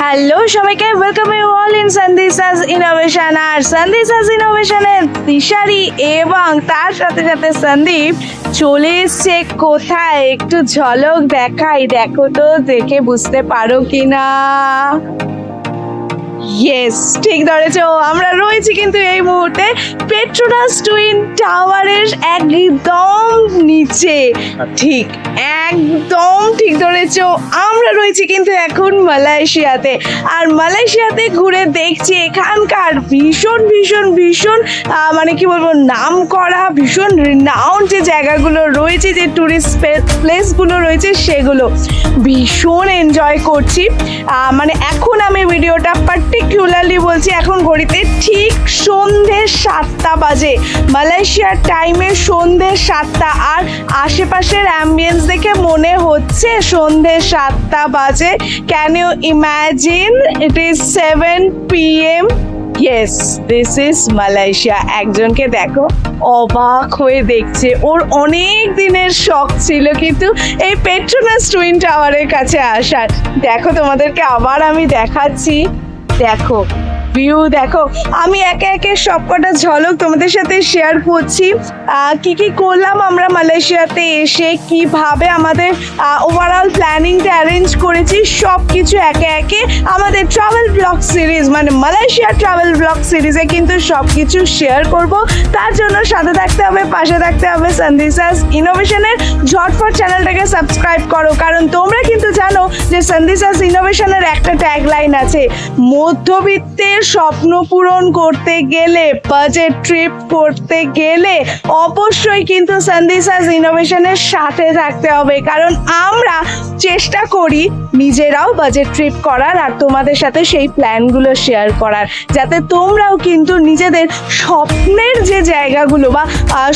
Hello সবাইকে welcome you all in Sandisas innovation আর সন্দিসাস ইনোভেশনের দিশারি এবং তার সাথে সাথে সন্দীপ চলে এসছে কোথায়? একটু ঝলক দেখাই। দেখো তো, দেখে বুঝতে পারো কিনা? ইয়েস ঠিক ধরেছো। আমরা রয়েছি কিন্তু এই মুহূর্তে পেট্রোনাস টুইন টাওয়ারের একদম নিচে। ঠিক, একদম ঠিক ধরেছো। আমরা রয়েছি কিন্তু এখন মালয়েশিয়াতে। আর মালয়েশিয়াতে ঘুরে দেখছি এখানকার ভীষণ ভীষণ ভীষণ মানে কি বলব, নাম করা ভীষণ রিনাউন্ড যে জায়গাগুলো রয়েছে, যে টুরিস্ট প্লেসগুলো রয়েছে, সেগুলো ভীষণ এনজয় করছি। মানে এখন আমি ভিডিওটা পার্টিকুলারলি বলছি, এখন ঘড়িতে ঠিক সন্ধে সাতটা বাজে। মালয়েশিয়ার টাইমে সন্ধে সাতটা আর আশেপাশের অ্যাম্বিয়েন্স দেখে মনে হচ্ছে সন্ধে সাতটা বাজে। Can you imagine it is seven P M yes this is Malaysia. একজনকে দেখো, অবাক হয়ে দেখছে। ওর অনেক দিনের শখ ছিল, কিন্তু এই পেট্রোনাস টুইন টাওয়ারের কাছে আসার। দেখো তোমাদেরকে, আবার আমি দেখাচ্ছি। দেখো ভিউ দেখো, আমি একে একে সবকটা ঝলক তোমাদের সাথে শেয়ার করছি। কি কি করলাম আমরা মালয়েশিয়াতে এসে, কীভাবে আমাদের ওভারঅল প্ল্যানিংটা অ্যারেঞ্জ করেছি সব কিছু একে একে আমাদের ট্রাভেল ব্লগ সিরিজ মানে মালয়েশিয়া ট্রাভেল ব্লগ সিরিজে কিন্তু সব কিছু শেয়ার করব। তার জন্য সাথে থাকতে হবে, পাশে থাকতে হবে সন্দিসাস ইনোভেশনের ঝটফট চ্যানেলটাকে সাবস্ক্রাইব করো, কারণ তোমরা কিন্তু জানো যে সন্দিসাস ইনোভেশনের একটা ট্যাগলাইন আছে, মধ্যবিত্তের স্বপ্ন পূরণ করতে গেলে বাজেট ট্রিপ করতে গেলে অবশ্যই কিন্তু সন্দিসাস ইনোভেশনের সাথে থাকতে হবে। কারণ আমরা চেষ্টা করি নিজেরাও বাজেট ট্রিপ করার আর তোমাদের সাথে সেই প্ল্যানগুলো শেয়ার করার। যাতে তোমরাও কিন্তু নিজেদের স্বপ্নের যে জায়গাগুলো বা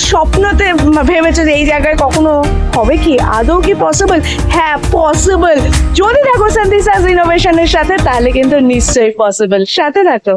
স্বপ্নতে ভেবেছো যে এই জায়গায় কখনো হবে কি? আদৌ কি পসিবল হ্যাঁ পসিবল যদি থাকো সন্দিসাস ইনোভেশনের সাথে, তাহলে কিন্তু নিশ্চয়ই পসিবল সাথে থাকো।